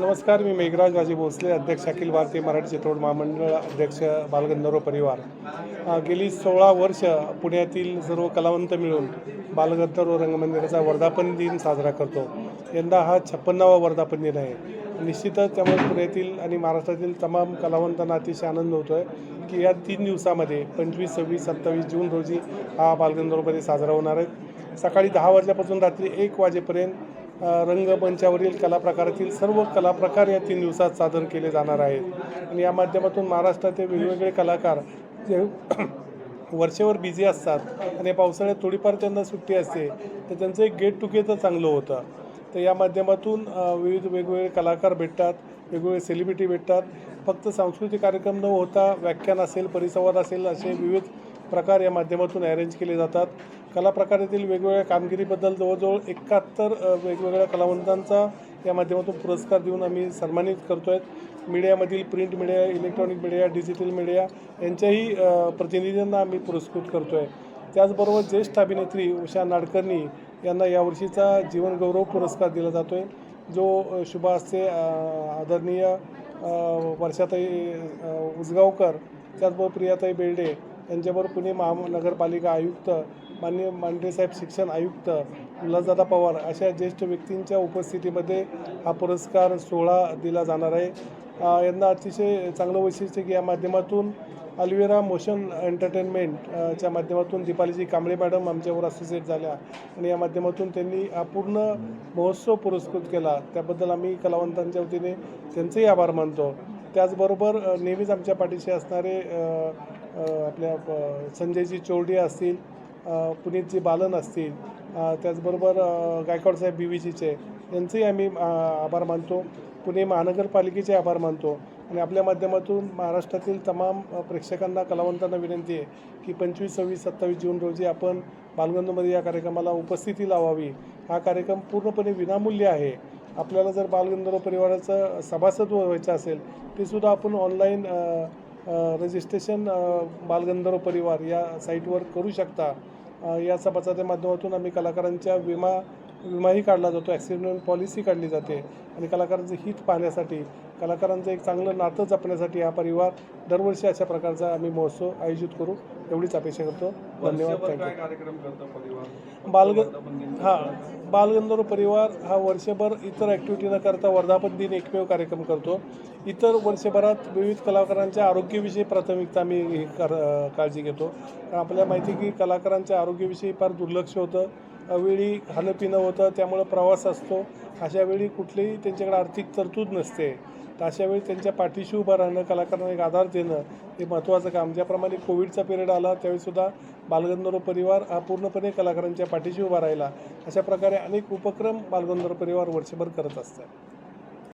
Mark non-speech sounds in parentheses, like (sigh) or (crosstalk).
नमस्कार मी मेघराज राजे भोसले अध्यक्ष अखिल भारतीय मराठी चित्रपट महामंडळ अध्यक्ष बालगंधर्व परिवार. गेली सोळा वर्ष पुण्यातील सर्व कलावंत मिळून बालगंधर्व रंगमंदिराचा वर्धापन दिन साजरा करतो. यंदा हा छप्पन्नावा वर्धापन दिन आहे. निश्चितच त्यामुळे पुण्यातील आणि महाराष्ट्रातील तमाम कलावंतांना अतिशय आनंद होतो आहे की या तीन दिवसामध्ये पंचवीस सव्वीस सत्तावीस जून रोजी हा बालगंधर्वमध्ये साजरा होणार आहे. सकाळी दहा वाजल्यापासून रात्री एक वाजेपर्यंत रंगमंचावरील कला प्रकारातील सर्व कलाप्रकार या तीन दिवसात सादर केले जाणार आहेत. आणि या माध्यमातून महाराष्ट्रातील वेगवेगळे कलाकार जे (clears throat) वर्षभर बिझी असतात आणि पावसाळ्यात थोडीफार त्यांना सुट्टी असते तर त्यांचं एक गेट टुगेदर चांगलं होतं. तर या माध्यमातून विविध वेगवेगळे कलाकार भेटतात वेगवेगळे सेलिब्रिटी भेटतात. फक्त सांस्कृतिक कार्यक्रम न होता व्याख्यान असेल परिसंवाद असेल असे विविध प्रकार या माध्यमातून अरेंज केले जातात. कला प्रकारातील वेगवेगळ्या कामगिरीबद्दल जवळजवळ एकाहत्तर वेगवेगळ्या कलावंतांचा या माध्यमातून पुरस्कार देऊन आम्ही सन्मानित करतो आहेत मीडियामधील print media electronic media digital media यांच्याही प्रतिनिधींना आम्ही पुरस्कृत करतो आहे त्याचबरोबर ज्येष्ठ अभिनेत्री उषा नाडकर्णी यांना यावर्षीचा जीवनगौरव पुरस्कार दिला जातो आहे जो अ, आदरणीय वर्षाताई उसगावकर त्याचबरोबर प्रियाताई बेर्डे यांच्याबरोबर पुणे महानगरपालिका आयुक्त मान्य मांडेसाहेब शिक्षण आयुक्त उल्हासदादा पवार अशा ज्येष्ठ व्यक्तींच्या उपस्थितीमध्ये हा पुरस्कार सोहळा दिला जाणार आहे. यांना अतिशय चांगलं वैशिष्ट्य की या माध्यमातून अल्वेरा मोशन एंटरटेनमेंटच्या माध्यमातून दीपालीजी कांबळे मॅडम आमच्यावर असोसिएट झाल्या. आणि या माध्यमातून त्यांनी हा पूर्ण महोत्सव पुरस्कृत केला. त्याबद्दल आम्ही कलावंतांच्या वतीने त्यांचेही आभार मानतो. त्याचबरोबर नेहमीच आमच्या पाठीशी असणारे आपल्या संजयजी चोरडे असतील पुनीतजी बालन असतील त्याचबरोबर गायकवाडसाहेब बी व्ही सीचे यांचेही आम्ही आभार मानतो. पुणे महानगरपालिकेचे आभार मानतो. आणि आपल्या माध्यमातून महाराष्ट्रातील तमाम प्रेक्षकांना कलावंतांना विनंती आहे की पंचवीस सव्वीस सत्तावीस जून रोजी आपण बालगंधमध्ये या कार्यक्रमाला उपस्थिती लावावी. हा कार्यक्रम पूर्णपणे विनामूल्य आहे. आपल्याला जर बालगंधर्व परिवाराचं सभासद व्हायचं असेल ते सुद्धा आपण ऑनलाईन रजिस्ट्रेशन बालगंधर्व परिवार या साईटवर करू शकता. या सभासदाच्या माध्यमातून आम्ही कलाकारांच्या विमा विमाही काढला जातो ॲक्सिडेंट पॉलिसी काढली जाते. आणि कलाकारांचं हित पाहण्यासाठी कलाकारांचं एक चांगलं नातं जपण्यासाठी हा परिवार दरवर्षी अशा प्रकारचा आम्ही महोत्सव आयोजित करू. एवढीच अपेक्षा करतो. धन्यवाद. थँक्यू बालग हां बालगंधर्व परिवार हा वर्षभर इतर ॲक्टिव्हिटी न करता वर्धापन दिन एकमेव कार्यक्रम करतो. इतर वर्षभरात विविध कलाकारांच्या आरोग्याविषयी प्राथमिकता आम्ही हे काळजी घेतो. कारण आपल्याला माहिती की कलाकारांच्या आरोग्याविषयी फार दुर्लक्ष होतं. वेळी खाणं पिणं होतं त्यामुळं प्रवास असतो. अशा वेळी कुठलीही त्यांच्याकडे आर्थिक तरतूद नसते. तर अशा वेळी त्यांच्या पाठीशी उभं राहणं कलाकारांना एक आधार देणं हे महत्त्वाचं काम. ज्याप्रमाणे कोविडचा पिरियड आला त्यावेळीसुद्धा बालगंधर्व परिवार हा पूर्णपणे कलाकारांच्या पाठीशी उभा राहिला. अशा प्रकारे अनेक उपक्रम बालगंधर्व परिवार वर्षभर करत असतात.